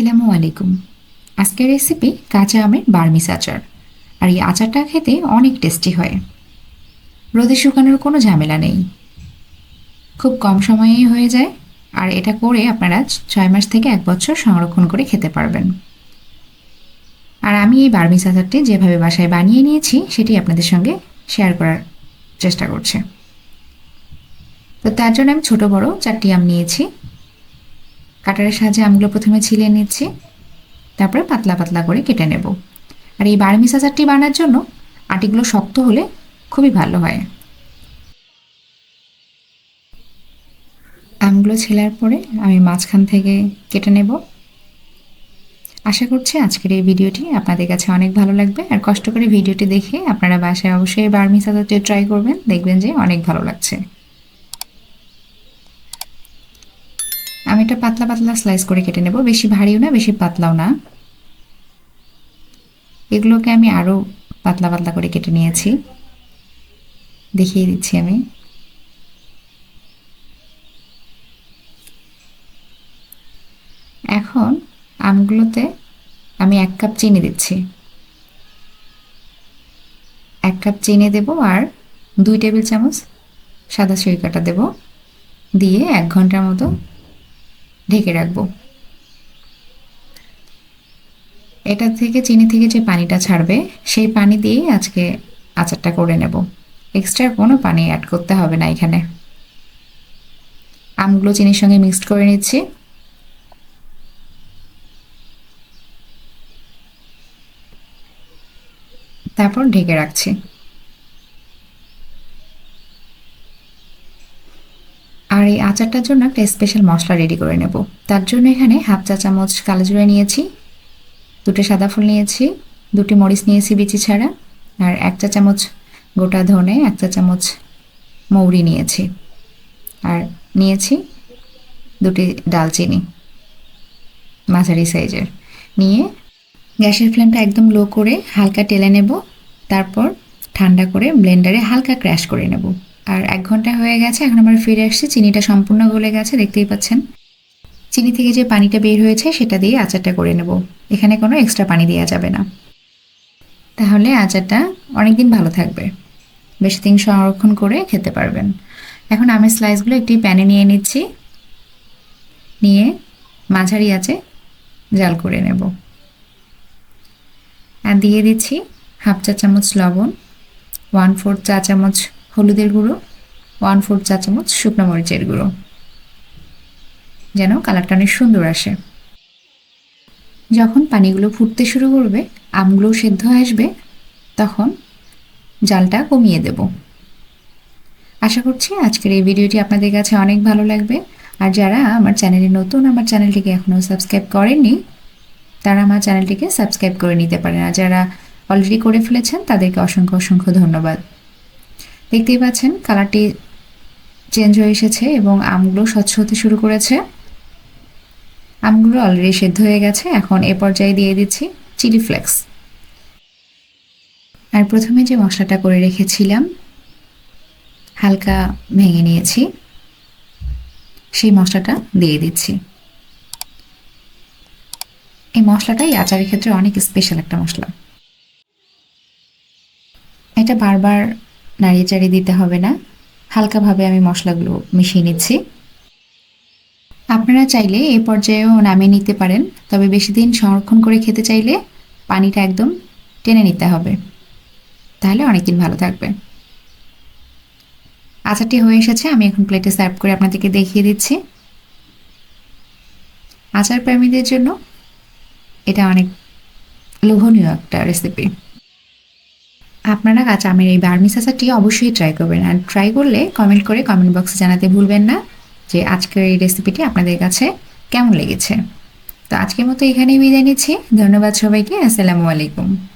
আসসালামু আলাইকুম। আজকের রেসিপি কাঁচা আমের বার্মিস আচার। আর এই আচারটা খেতে অনেক টেস্টি হয়। রোদে শুকানোর কোনো ঝামেলা নেই। খুব কম সময়েই হয়ে যায়, আর এটা করে আপনারা ছয় মাস থেকে এক বছর সংরক্ষণ করে খেতে পারবেন। আর আমি এই বার্মিস আচারটি যেভাবে বাসায় বানিয়ে নিয়েছি, সেটি আপনাদের সঙ্গে শেয়ার করার চেষ্টা করছি। তো তার জন্য আমি ছোট বড় চারটি আম নিয়েছি। কাটারের সাহায্যে আমগুলো প্রথমে ছিলে নিচ্ছি, তারপরে পাতলা পাতলা করে কেটে নেব। আর এই বারমিস আচারটি বানার জন্য আটিগুলো শক্ত হলে খুবই ভালো হয়। আমগুলো ছেলার পরে আমি মাঝখান থেকে কেটে নেব। আশা করছি আজকের এই ভিডিওটি আপনাদের কাছে অনেক ভালো লাগবে। আর কষ্ট করে ভিডিওটি দেখে আপনারা বাসায় অবশ্যই বার্মিস আচারটি ট্রাই করবেন। দেখবেন যে অনেক ভালো লাগছে। আমি এটা পাতলা পাতলা স্লাইস করে কেটে নেব। বেশি ভারীও না, বেশি পাতলাও না। এগুলোকে আমি আরও পাতলা পাতলা করে কেটে নিয়েছি। দেখিয়ে দিচ্ছি আমি। এখন আমগুলোতে আমি এক কাপ চিনি দিচ্ছি। এক কাপ চিনি দেব আর দুই টেবিল চামচ সাদা সরিকাটা দেব। দিয়ে এক ঘণ্টার মতো ঢেকে রাখব। এটা থেকে চিনি থেকে যে পানিটা ছাড়বে, সেই পানি দিয়েই আজকে আচারটা করে নেব। এক্সট্রা কোনো পানি অ্যাড করতে হবে না এখানে। আমগুলো চিনির সঙ্গে মিক্সড করে নিচ্ছি। তারপর ঢেকে রাখছি। আর এই আচারটার জন্য একটা স্পেশাল মশলা রেডি করে নেব। তার জন্য এখানে হাফ চা চামচ কালো জিরা নিয়েছি, দুটো সাদা ফুল নিয়েছি, দুটি মরিচ নিয়েছি বিচি ছাড়া, আর এক চা চামচ গোটা ধনে, এক চা চামচ মৌরি নিয়েছি। আর নিয়েছি দুটি ডালচিনি, মাঝারি সাইজের। নিয়ে গ্যাসের ফ্লেমটা একদম লো করে হালকা টেলে নেব, তারপর ঠান্ডা করে ব্লেন্ডারে হালকা ক্র্যাশ করে নেব। আর এক ঘণ্টা হয়ে গেছে, এখন আমরা ফিরে আসছি। চিনিটা সম্পূর্ণ গলে গেছে, দেখতেই পাচ্ছেন। চিনি থেকে যে পানিটা বের হয়েছে, সেটা দিয়ে আচারটা করে নেব। এখানে কোনো এক্সট্রা পানি দেওয়া যাবে না। তাহলে আচারটা অনেক দিন ভালো থাকবে। বেশি দিন সংরক্ষণ করে খেতে পারবেন। এখন আমি স্লাইসগুলো একটি প্যানে নিয়ে নিচ্ছি। নিয়ে মাঝারি আছে জাল করে নেব। আর দিয়ে দিচ্ছি হাফ চা চামচ লবণ ওয়ান ফোর চা চামচ হলুদের গুঁড়ো ওয়ান ফোর চা চামচ শুকনো মরিচের গুঁড়ো। যেন কালারটা অনেক সুন্দর আসে। যখন পানিগুলো ফুটতে শুরু করবে আমগুলো সেদ্ধ আসবে, তখন জালটা কমিয়ে দেব। আশা করছি আজকের এই ভিডিওটি আপনাদের কাছে অনেক ভালো লাগবে। আর যারা আমার চ্যানেলে নতুন, আমার চ্যানেলটিকে এখনও সাবস্ক্রাইব করেননি, তারা আমার চ্যানেলটিকে সাবস্ক্রাইব করে নিতে পারেন। আর যারা অলরেডি করে ফেলেছেন, তাদেরকে অসংখ্য অসংখ্য ধন্যবাদ। দেখতেই পাচ্ছেন কালারটি চেঞ্জ হয়ে এসেছে এবং আমগুলো স্বচ্ছ হতে শুরু করেছে। আমগুলো অলরেডি সেদ্ধ হয়ে গেছে, এখন এ পর্যায়ে দিয়ে দিচ্ছি চিলি ফ্লেক্স আর প্রথমে যে মশলাটা করে রেখেছিলাম, হালকা ভেঙে নিয়েছি, সেই মশলাটা দিয়ে দিচ্ছি। এই মশলাটাই আচারের ক্ষেত্রে অনেক স্পেশাল একটা মশলা। এটা বারবার নাড়িয়ে চাড়িয়ে দিতে হবে না। হালকাভাবে আমি মশলাগুলো মিশিয়ে নিচ্ছি। আপনারা চাইলে এ পর্যায়েও নামিয়ে নিতে পারেন, তবে বেশি দিন সংরক্ষণ করে খেতে চাইলে পানিটা একদম টেনে নিতে হবে। তাহলে অনেকদিন ভালো থাকবে। আচারটি হয়ে এসেছে, আমি এখন প্লেটে সার্ভ করে আপনাদেরকে দেখিয়ে দিচ্ছি। আচার প্রেমীদের জন্য এটা অনেক লোভনীয় একটা রেসিপি আপনারা কাঁচা আমের এই বার্মিস আচারটি অবশ্যই ট্রাই করবেন। আর ট্রাই করলে কমেন্ট করে কমেন্ট বক্সে জানাতে ভুলবেন না যে আজকের এই রেসিপিটি আপনাদের কাছে কেমন লেগেছে। তো আজকের মতো এখানেই বিদায় নিচ্ছি। ধন্যবাদ সবাইকে। আসসালামু আলাইকুম।